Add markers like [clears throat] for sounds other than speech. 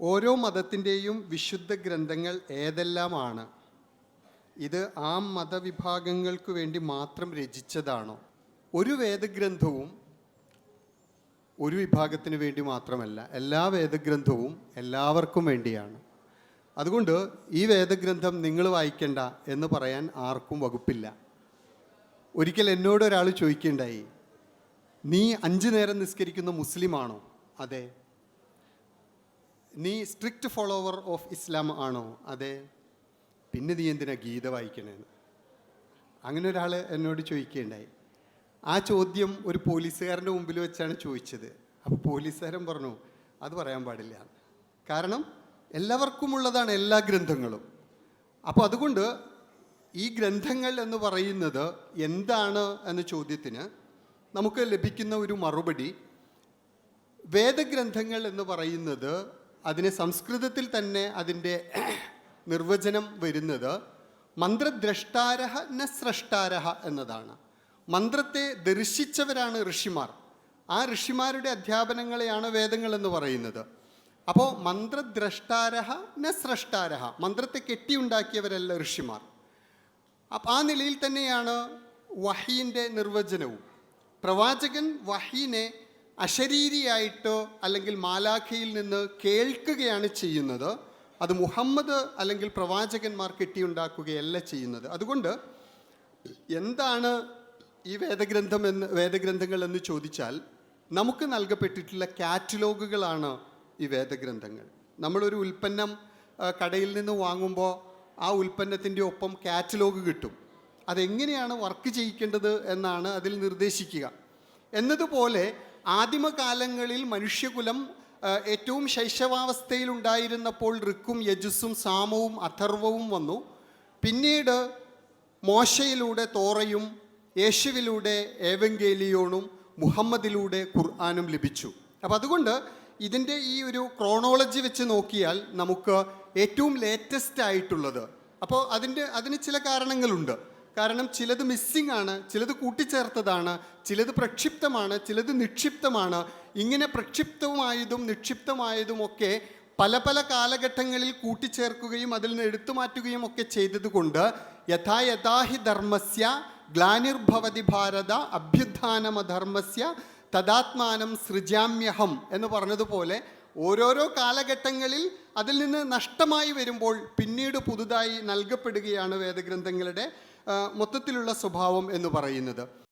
ഓരോ മതത്തിന്റെയും വിശുദ്ധ ഗ്രന്ഥങ്ങൾ ഏതെല്ലാമാണ്? ഇത് ആ മതവിഭാഗങ്ങൾക്ക് വേണ്ടി മാത്രം രചിച്ചതാണോ? ഒരു വേദഗ്രന്ഥവും ഒരു വിഭാഗത്തിന് വേണ്ടി മാത്രമല്ല എല്ലാ വേദഗ്രന്ഥവും എല്ലാവർക്കും വേണ്ടിയാണ്. അതുകൊണ്ട് ഈ വേദഗ്രന്ഥം നിങ്ങൾ വായിക്കണ്ട എന്ന് പറയാൻ ആർക്കും വകുപ്പില്ല. ഒരിക്കൽ എന്നോട് ഒരാൾ ചോദിക്കുകയുണ്ടായി നീ അഞ്ചു നേരം നിസ്കരിക്കുന്ന മുസ്ലിമാണോ? അതെ. നീ സ്ട്രിക്റ്റ് ഫോളോവർ ഓഫ് ഇസ്ലാം ആണോ? അതെ. പിന്നെ നീ എന്തിനാ ഗീത വായിക്കണേന്ന്? അങ്ങനെ ഒരാൾ എന്നോട് ചോദിക്കുകയുണ്ടായി. ആ ചോദ്യം ഒരു പോലീസുകാരന്റെ മുമ്പിൽ വെച്ചാണ് ചോദിച്ചത്. അപ്പോൾ പോലീസുകാരൻ പറഞ്ഞു അത് പറയാൻ പാടില്ല. കാരണം എല്ലാവർക്കും ഉള്ളതാണ് എല്ലാ ഗ്രന്ഥങ്ങളും. അപ്പോൾ അതുകൊണ്ട് ഈ ഗ്രന്ഥങ്ങൾ എന്ന് പറയുന്നത് എന്താണ് എന്ന ചോദ്യത്തിന് നമുക്ക് ലഭിക്കുന്ന ഒരു മറുപടി വേദഗ്രന്ഥങ്ങൾ എന്ന് പറയുന്നത് അതിന് സംസ്കൃതത്തിൽ തന്നെ അതിന്റെ [clears throat] നിർവചനം വരുന്നത് മന്ത്രദ്രഷ്ടാരഹ ന സ്രഷ്ടാരഹ എന്നതാണ്. മന്ത്രത്തെ ദർശിച്ചവരാണ് ഋഷിമാർ. ആ ഋഷിമാരുടെ അധ്യാപനങ്ങളെയാണ് വേദങ്ങൾ എന്ന് പറയുന്നത്. അപ്പോൾ മന്ത്രദ്രഷ്ടാരഹ ന സ്രഷ്ടാരഹ മന്ത്രത്തെ കെട്ടിയുണ്ടാക്കിയവരല്ല ഋഷിമാർ. അപ്പം ആ നിലയിൽ തന്നെയാണ് വഹീന്റെ നിർവചനവും. പ്രവാചകൻ വഹീനെ അശരീരിയായിട്ടോ അല്ലെങ്കിൽ മാലാഖയിൽ നിന്ന് കേൾക്കുകയാണ് ചെയ്യുന്നത്. അത് മുഹമ്മദ് അല്ലെങ്കിൽ പ്രവാചകന്മാർ കെട്ടിയുണ്ടാക്കുകയല്ല ചെയ്യുന്നത്. അതുകൊണ്ട് എന്താണ് ഈ വേദഗ്രന്ഥം എന്ന് വേദഗ്രന്ഥങ്ങൾ എന്ന് ചോദിച്ചാൽ നമുക്ക് നൽകപ്പെട്ടിട്ടുള്ള കാറ്റലോഗുകളാണ് ഈ വേദഗ്രന്ഥങ്ങൾ. നമ്മളൊരു ഉൽപ്പന്നം കടയിൽ നിന്ന് വാങ്ങുമ്പോൾ ആ ഉൽപ്പന്നത്തിന്റെ ഒപ്പം കാറ്റലോഗ് കിട്ടും. അതെങ്ങനെയാണ് വർക്ക് ചെയ്യിക്കേണ്ടത് എന്നാണ് അതിൽ നിർദ്ദേശിക്കുക. എന്നതുപോലെ ആദിമകാലങ്ങളിൽ മനുഷ്യകുലം ഏറ്റവും ശൈശവാവസ്ഥയിലുണ്ടായിരുന്നപ്പോൾ ഋക്കും യജുസ്സും സാമവും അഥർവവും വന്നു. പിന്നീട് മോശയിലൂടെ തോറയും യേശുവിലൂടെ ഏവങ്കേലിയോണും മുഹമ്മദിലൂടെ ഖുർആാനും ലഭിച്ചു. അപ്പം അതുകൊണ്ട് ഇതിന്റെ ഈ ഒരു ക്രോണോളജി വെച്ച് നോക്കിയാൽ നമുക്ക് ഏറ്റവും ലേറ്റസ്റ്റ് ആയിട്ടുള്ളത്. അപ്പോൾ അതിന്റെ അതിന് ചില കാരണങ്ങളുണ്ട്. കാരണം ചിലത് മിസ്സിംഗ് ആണ് ചിലത് കൂട്ടിച്ചേർത്തതാണ് ചിലത് പ്രക്ഷിപ്തമാണ് ചിലത് നിക്ഷിപ്തമാണ്. ഇങ്ങനെ പ്രക്ഷിപ്തമായതും നിക്ഷിപ്തമായതും ഒക്കെ പല പല കാലഘട്ടങ്ങളിൽ കൂട്ടിച്ചേർക്കുകയും അതിൽ നിന്ന് എടുത്തു മാറ്റുകയും ഒക്കെ ചെയ്തതുകൊണ്ട് യഥായഥാഹി ധർമ്മസ്യ ഗ്ലാനിർഭവതി ഭാരത അഭ്യുത്ഥാനമധർമ്മസ്യ തദാത്മാനം സൃജാമ്യഹം എന്ന് പറഞ്ഞതുപോലെ ഓരോരോ കാലഘട്ടങ്ങളിൽ അതിൽ നിന്ന് നഷ്ടമായി വരുമ്പോൾ പിന്നീട് പുതുതായി നൽകപ്പെടുകയാണ് വേദഗ്രന്ഥങ്ങളുടെ മൊത്തത്തിലുള്ള സ്വഭാവം എന്ന് പറയുന്നത്.